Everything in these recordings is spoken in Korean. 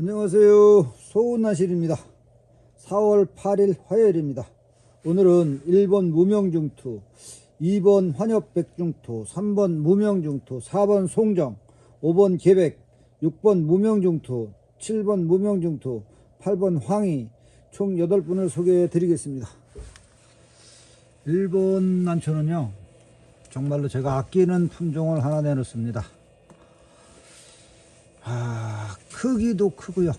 안녕하세요. 소은나실입니다. 4월 8일 화요일입니다. 오늘은 1번 무명중투, 2번 환엽백중투, 3번 무명중투, 4번 송정, 5번 계백, 6번 무명중투, 7번 무명중투, 8번 황희 총 8분을 소개해 드리겠습니다. 1번 난초는요. 정말로 제가 아끼는 품종을 하나 내놓습니다. 아, 크기도 크고요.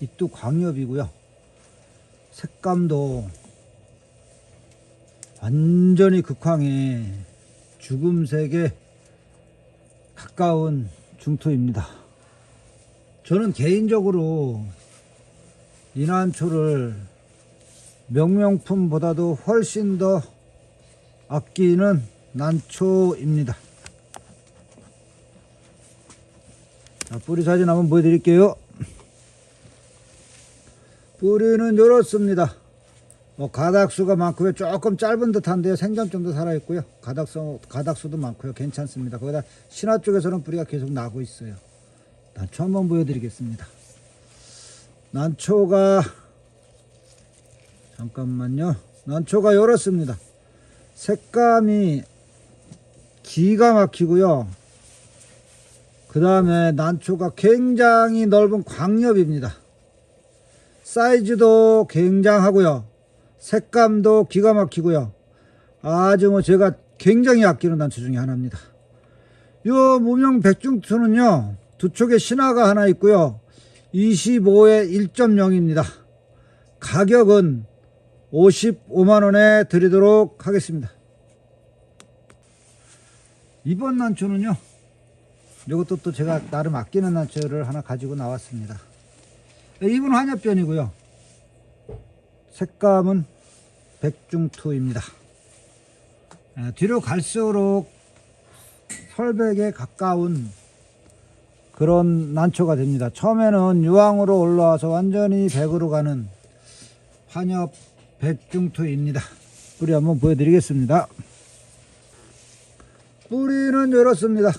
잎도 광엽이고요. 색감도 완전히 극황의 죽음색에 가까운 중토입니다. 저는 개인적으로 이난초를 명명품보다도 훨씬 더 아끼는 난초입니다. 자, 뿌리 사진 한번 보여드릴게요. 뿌리는 이렇습니다. 뭐 가닥수가 많고요. 조금 짧은 듯한데요. 생장점도 살아있고요. 가닥수, 가닥수도 많고요. 괜찮습니다. 거기다 신화 쪽에서는 뿌리가 계속 나고 있어요. 난초 한번 보여드리겠습니다. 난초가 잠깐만요. 난초가 이렇습니다. 색감이 기가 막히고요. 그 다음에 난초가 굉장히 넓은 광엽입니다. 사이즈도 굉장하고요. 색감도 기가 막히고요. 아주 뭐 제가 굉장히 아끼는 난초 중에 하나입니다. 요 무명 백중투는요. 두 쪽에 신화가 하나 있고요. 25에 1.0입니다. 가격은 55만원에 드리도록 하겠습니다. 이번 난초는요. 이것도 또 제가 나름 아끼는 난초를 하나 가지고 나왔습니다. 이분 환엽변이고요. 색감은 백중투입니다. 에, 뒤로 갈수록 설백에 가까운 그런 난초가 됩니다. 처음에는 유황으로 올라와서 완전히 백으로 가는 환엽 백중투입니다. 뿌리 한번 보여드리겠습니다. 뿌리는 이렇습니다.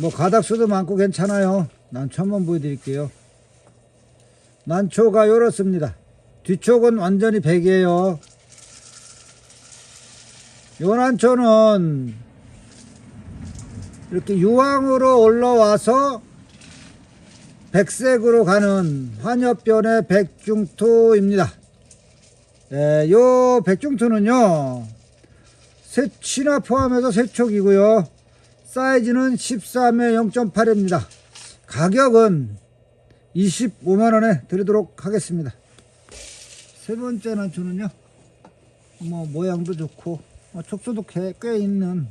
뭐 가닥수도 많고 괜찮아요. 난초 한번 보여드릴게요. 난초가 이렇습니다. 뒤쪽은 완전히 백이에요. 요 난초는 이렇게 유황으로 올라와서 백색으로 가는 환엽변의 백중토입니다. 예, 요 백중토는요, 세, 신화 포함해서 세촉이고요. 사이즈는 13에 0.8입니다. 가격은 25만원에 드리도록 하겠습니다. 세 번째 난초는요, 뭐, 모양도 좋고, 뭐 촉수도 꽤, 꽤 있는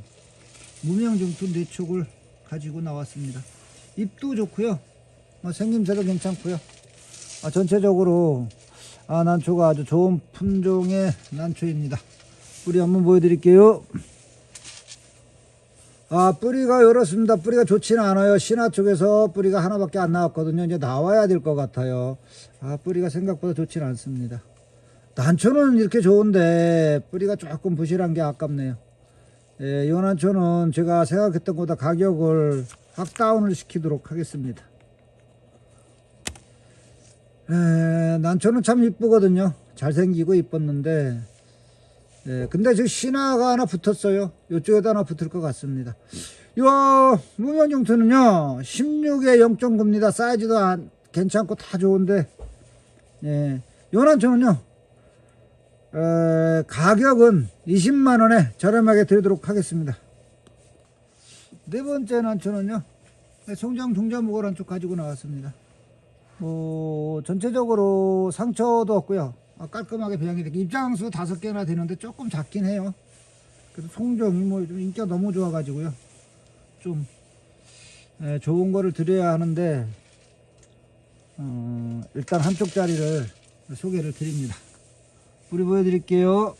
무명중투 네촉을 가지고 나왔습니다. 잎도 좋고요. 뭐 생김새도 괜찮고요. 아, 전체적으로 아, 난초가 아주 좋은 품종의 난초입니다. 뿌리 한번 보여드릴게요. 아, 뿌리가 이렇습니다. 뿌리가 좋지는 않아요. 신화 쪽에서 뿌리가 하나밖에 안 나왔거든요. 이제 나와야 될 것 같아요. 아, 뿌리가 생각보다 좋지는 않습니다. 난초는 이렇게 좋은데 뿌리가 조금 부실한 게 아깝네요. 예, 이 난초는 제가 생각했던 것보다 가격을 확 다운을 시키도록 하겠습니다. 에, 난초는 참 이쁘거든요. 잘생기고 이뻤는데, 예, 근데 지금 신화가 하나 붙었어요. 이쪽에도 하나 붙을 것 같습니다. 요 무면 용투는요, 16에 0.9입니다. 사이즈도 안- 괜찮고 다 좋은데, 예, 요 난초는요, 에, 가격은 20만원에 저렴하게 드리도록 하겠습니다. 네 번째 난초는요, 송장 동자목을 한쪽 가지고 나왔습니다. 뭐 전체적으로 상처도 없고요. 아, 깔끔하게 배양이 되고 입장수 다섯 개나 되는데 조금 작긴 해요. 그래도 송정이 뭐좀 인기가 너무 좋아 가지고요. 좀 에, 좋은 거를 드려야 하는데 어, 일단 한쪽 자리를 소개를 드립니다. 뿌리 보여드릴게요.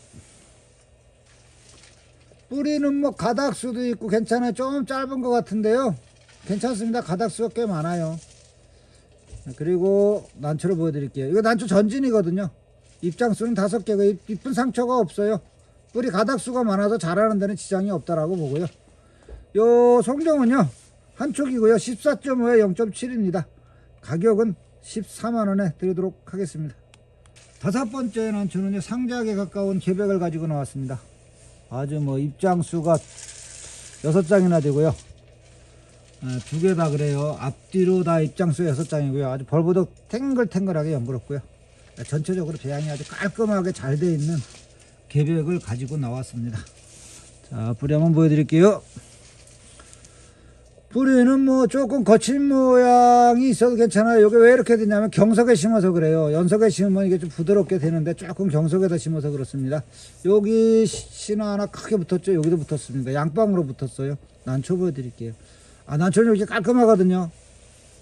뿌리는 뭐 가닥수도 있고 괜찮아요. 좀 짧은 것 같은데요. 괜찮습니다. 가닥수가 꽤 많아요. 그리고 난초를 보여드릴게요. 이거 난초 전진이거든요. 입장수는 다섯 개고 이쁜 상처가 없어요. 뿌리 가닥수가 많아서 자라는 데는 지장이 없다라고 보고요. 요 송정은요 한 촉이고요. 14.5에 0.7입니다. 가격은 14만원에 드리도록 하겠습니다. 다섯 번째 난초는요, 상작에 가까운 계백을 가지고 나왔습니다. 아주 뭐 입장수가 여섯 장이나 되고요. 두 개 다 그래요. 앞뒤로 다 입장수 여섯 장이고요. 아주 벌보덕 탱글탱글하게 연그럽고요. 전체적으로 배양이 아주 깔끔하게 잘 되어 있는 계백을 가지고 나왔습니다. 자, 뿌리 한번 보여드릴게요. 뿌리는 뭐 조금 거친 모양이 있어도 괜찮아요. 이게 왜 이렇게 되냐면 경석에 심어서 그래요. 연석에 심으면 이게 좀 부드럽게 되는데 조금 경석에다 심어서 그렇습니다. 여기 시- 신화 하나 크게 붙었죠. 여기도 붙었습니다. 양방으로 붙었어요. 난초 보여드릴게요. 아, 난초는 이렇게 깔끔하거든요.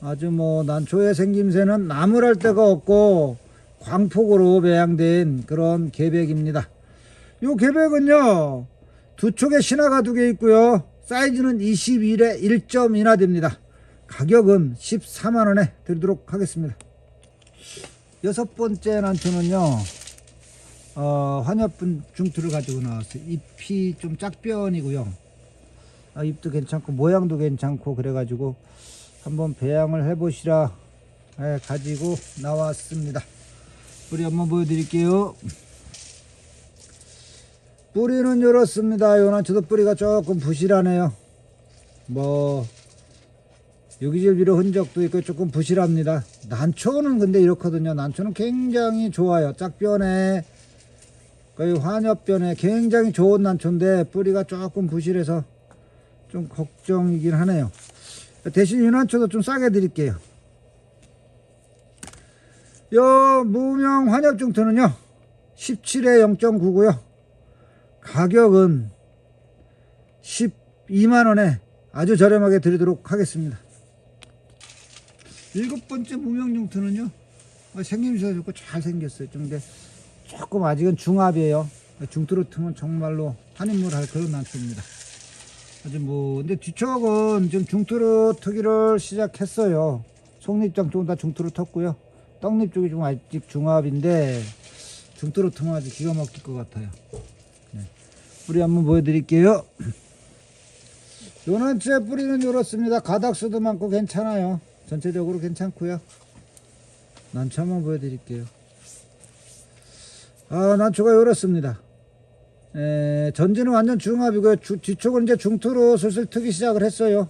아주 뭐 난초의 생김새는 나무랄 데가 없고 광폭으로 배양된 그런 계백입니다. 요 계백은요 두 촉에 신화가 두 개 있고요 사이즈는 21에 1.2나 됩니다. 가격은 14만원에 드리도록 하겠습니다. 여섯 번째 난초는요 어, 환엽분 중투를 가지고 나왔어요. 잎이 좀 짝변이고요. 아, 잎도 괜찮고 모양도 괜찮고 그래가지고 한번 배양을 해보시라 예, 가지고 나왔습니다. 뿌리 한번 보여드릴게요. 뿌리는 이렇습니다. 요난초도 뿌리가 조금 부실하네요. 뭐 유기질비료 흔적도 있고 조금 부실합니다. 난초는 근데 이렇거든요. 난초는 굉장히 좋아요. 짝변에 거의 환엽변에 굉장히 좋은 난초인데 뿌리가 조금 부실해서 좀 걱정이긴 하네요. 대신 유난초도 좀 싸게 드릴게요. 요 무명 환엽중투는요 17에 0.9고요. 가격은 12만원에 아주 저렴하게 드리도록 하겠습니다. 일곱 번째 무명중투는요 어, 생김새가 좋고 잘생겼어요. 좀 근데 조금 아직은 중압이에요. 중투로 트면 정말로 한인물 할 그런 난초입니다. 아주 뭐 근데 뒤쪽은 지금 중투로 트기를 시작했어요. 속립장 쪽은 다 중투로 텄고요 떡잎 쪽이 좀 아직 중압인데 중투로 트면 아주 기가 막힐 것 같아요. 네. 뿌리 한번 보여드릴게요. 요난채 뿌리는 이렇습니다. 가닥수도 많고 괜찮아요. 전체적으로 괜찮고요. 난초 한번 보여드릴게요. 아 난초가 이렇습니다. 에, 전지는 완전 중압이고요. 주- 뒤쪽은 이제 중투로 슬슬 트기 시작을 했어요.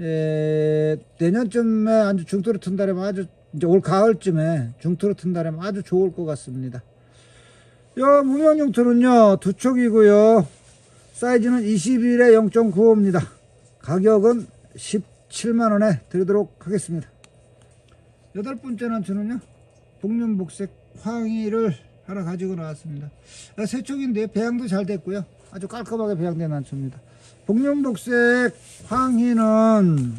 에, 내년쯤에 아주 중투로 튼다면 아주 이제 올 가을쯤에 중투로 튼다면 아주 좋을 것 같습니다. 요 무명용투는요 두 촉이고요 사이즈는 21에 0.95입니다. 가격은 17만원에 드리도록 하겠습니다. 여덟 번째 난초는요 복륜복색 황희를 하나 가지고 나왔습니다. 아, 세 촉인데 배양도 잘 됐고요 아주 깔끔하게 배양된 난초입니다. 복륜복색 황희는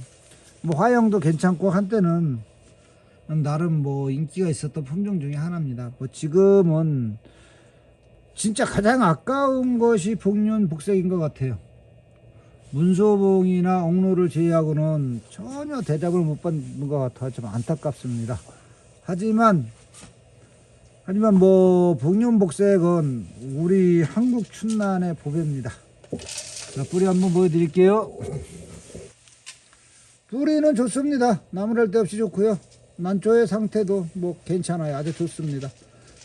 뭐 화형도 괜찮고 한때는 나름 뭐 인기가 있었던 품종 중에 하나입니다. 뭐 지금은 진짜 가장 아까운 것이 복륜 복색인 것 같아요. 문소봉이나 옥로를 제외하고는 전혀 대답을 못 받는 것 같아 좀 안타깝습니다. 하지만 하지만 뭐 복륜 복색은 우리 한국 춘난의 보배입니다. 자, 뿌리 한번 보여드릴게요. 뿌리는 좋습니다. 나무랄 데 없이 좋고요. 난초의 상태도 뭐 괜찮아요. 아주 좋습니다.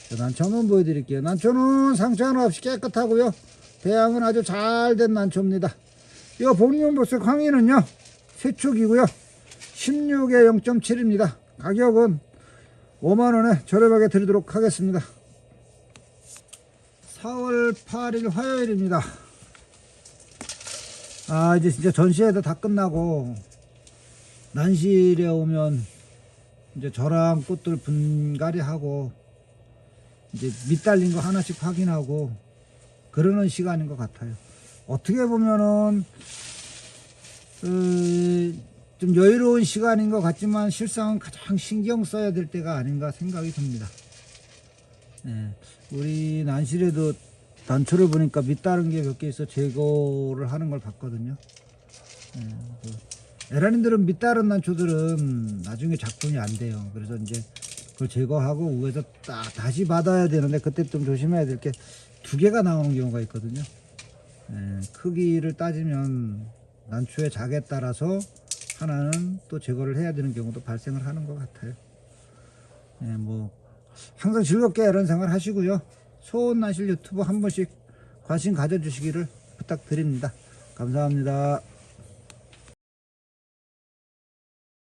자, 난초 한번 보여드릴게요. 난초는 상처 하나 없이 깨끗하고요. 배양은 아주 잘 된 난초입니다. 이 복륜복색 황희는요. 세축이고요. 16에 0.7입니다. 가격은 5만원에 저렴하게 드리도록 하겠습니다. 4월 8일 화요일입니다. 아 이제 진짜 전시회도 다 끝나고 난실에 오면 이제 저랑 꽃들 분갈이 하고 이제 밑달린 거 하나씩 확인하고 그러는 시간인 것 같아요. 어떻게 보면은 어, 좀 여유로운 시간인 것 같지만 실상은 가장 신경 써야 될 때가 아닌가 생각이 듭니다. 예, 우리 난실에도 단초를 보니까 밑다른 게 몇 개 있어 제거를 하는 걸 봤거든요. 예, 그 에라닌들은 밑다른 난초들은 나중에 작품이 안 돼요. 그래서 이제 그걸 제거하고 위에서 딱 다시 받아야 되는데 그때 좀 조심해야 될 게 두 개가 나오는 경우가 있거든요. 예, 크기를 따지면 난초의 작에 따라서 하나는 또 제거를 해야 되는 경우도 발생을 하는 것 같아요. 예, 뭐 항상 즐겁게 이런 생활 하시고요. 소원 나실 유튜브 한 번씩 관심 가져주시기를 부탁드립니다. 감사합니다.